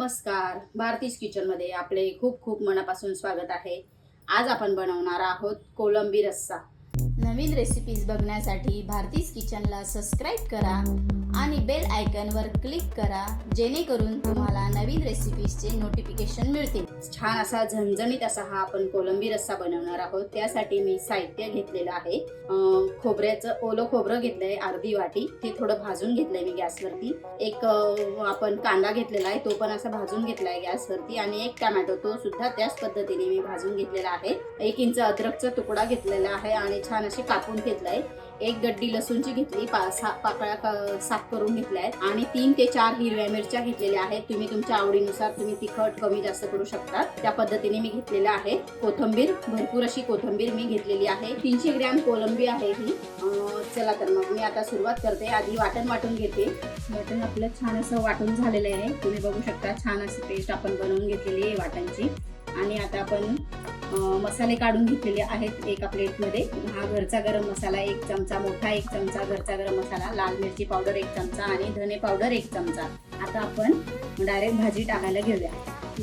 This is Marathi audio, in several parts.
नमस्कार. भारतीज किचनमध्ये आपले खूप खूप मनापासून स्वागत आहे. आज आपण बनवणार आहोत कोलंबी रस्सा. नवीन रेसिपीज बघण्यासाठी भारतीज किचनला सबस्क्राईब करा. आणि बेल आयकनवर क्लिक करा जेणेकरून तुम्हाला नवीन रेसिपीजचे नोटिफिकेशन मिळतील. छान असा झणझणीत असा हा आपण कोलंबी रस्सा बनवणार आहोत. त्यासाठी मी साहित्य घेतलेलं आहे. खोबऱ्याचं ओलं खोबरं घेतलंय अर्धी वाटी. ते थोडं भाजून घेतलंय मी गॅसवरती. एक आपण कांदा घेतलेला आहे तो पण असा भाजून घेतलाय गॅसवरती. आणि एक टमॅटो तो सुद्धा त्याच पद्धतीने मी भाजून घेतलेला आहे. एक इंच अद्रकचा तुकडा घेतलेला आहे आणि छान असे कापून घेतलाय. एक गड्डी लसूणची घेतली सहा पाकळ्या क- साफ करून घेतल्या आहेत. आणि तीन ते चार हिरव्या मिरच्या घेतलेल्या आहेत. तुम्ही तुमच्या आवडीनुसार तुम्ही तिखट कमी जास्त करू शकता. त्या पद्धतीने मी घेतलेल्या आहे कोथंबीर भरपूर अशी कोथंबीर मी घेतलेली आहे. तीनशे ग्रॅम कोलंबी आहे ही. चला तर मग मी आता सुरुवात करते. आधी वाटण वाटून घेते. वाटण आपलं छान असं वाटून झालेलं आहे. तुम्ही बघू शकता छान अशी पेस्ट आपण बनवून घेतलेली आहे वाटणची. आणि आता आपण मसाले काढून घेतलेले आहेत एका प्लेटमध्ये. हा घरचा गरम मसाला एक चमचा मोठा एक चमचा घरचा गरम मसाला लाल मिरची पावडर एक चमचा आणि धने पावडर एक चमचा. आता आपण डायरेक्ट भाजी टाकायला घेऊया.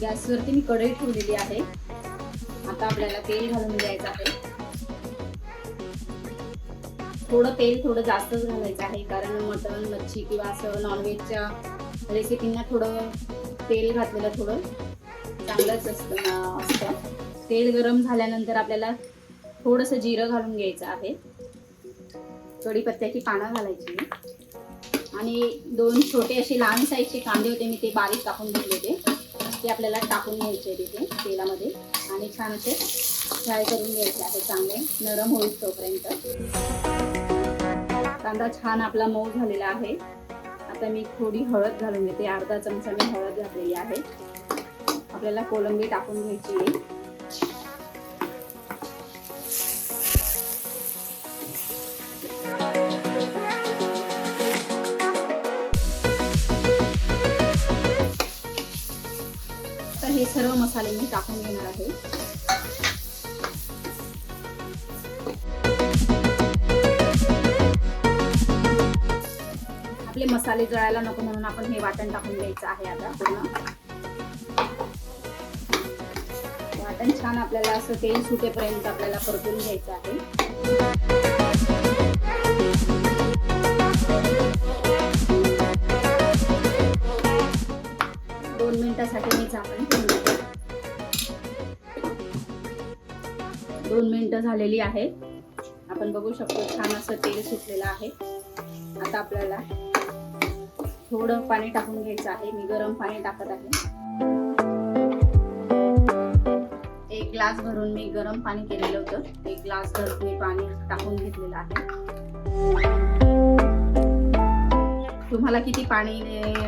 गॅसवरती मी कढई ठेवलेली आहे. आता आपल्याला तेल घालून द्यायचं आहे. थोडं तेल थोडं जास्तच घालायचं आहे कारण मटण मच्छी किंवा असं नॉनव्हेजच्या रेसिपींना थोडं तेल घातलेलं थोडं चांगलंच असतं असतं. तेल गरम झाल्यानंतर आपल्याला थोडंसं जिरं घालून घ्यायचं आहे. कढीपत्त्याची पानं घालायची आणि दोन छोटे असे लहान साईजचे कांदे होते मी ते बारीक कापून घेतले होते. ते आपल्याला टाकून घ्यायचे तिथे तेलामध्ये. आणि छान असे फ्राय करून घ्यायचे आहे चांगले नरम होईल तोपर्यंत. कांदा छान आपला मऊ झालेला आहे. आता मी थोडी हळद घालून घेते अर्धा चमचा मी हळद घातलेली आहे. आपल्याला कोलंबी टाकून घ्यायची आहे. सर्व मसाले मी टाकून घेणार आहे. आपले मसाले जळायला नको म्हणून आपण हे वाटण टाकून द्यायचं आहे आता पूर्ण. वाटण छान आपल्याला असं तेल सुटेपर्यंत आपल्याला परतून घ्यायचं आहे. दोन मिनिटं झालेली आहे आपण बघू शकतो छान असं तेल सुटलेलं आहे. आता आपल्याला थोडं पाणी टाकून घ्यायचं आहे. मी गरम पाणी टाकत आहे. एक ग्लास भरून मी गरम पाणी केलेलं होतं. एक ग्लास भर मी पाणी टाकून घेतलेलं आहे. तुम्हाला किती पाणी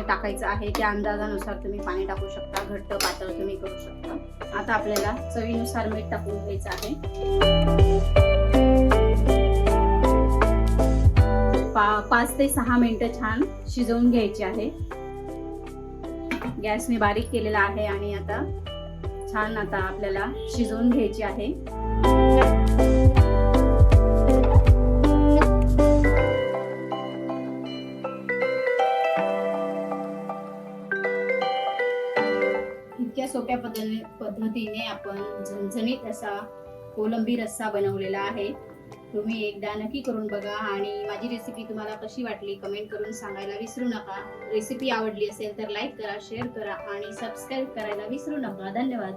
टाकायचं आहे त्या अंदाजानुसार तुम्ही पाणी टाकू शकता घट्ट पातळ तुम्ही करू शकता. आता आपल्याला चवीनुसार मीठ टाकून घ्यायचं आहे. पा पाच ते सहा मिनिटं छान शिजवून घ्यायची आहे. गॅस मी बारीक केलेला आहे आणि आता छान आता आपल्याला शिजवून घ्यायची आहे. इतक्या सोप्या पद्धतीने पद्धतीने आपण झणझणीत असा कोलंबी रस्सा बनवलेला आहे. तुम्ही एकदा नक्की करून बघा आणि माझी रेसिपी तुम्हाला कशी वाटली कमेंट करून सांगायला विसरू नका. रेसिपी आवडली असेल तर लाईक करा शेअर करा आणि सबस्क्राईब करायला विसरू नका. धन्यवाद.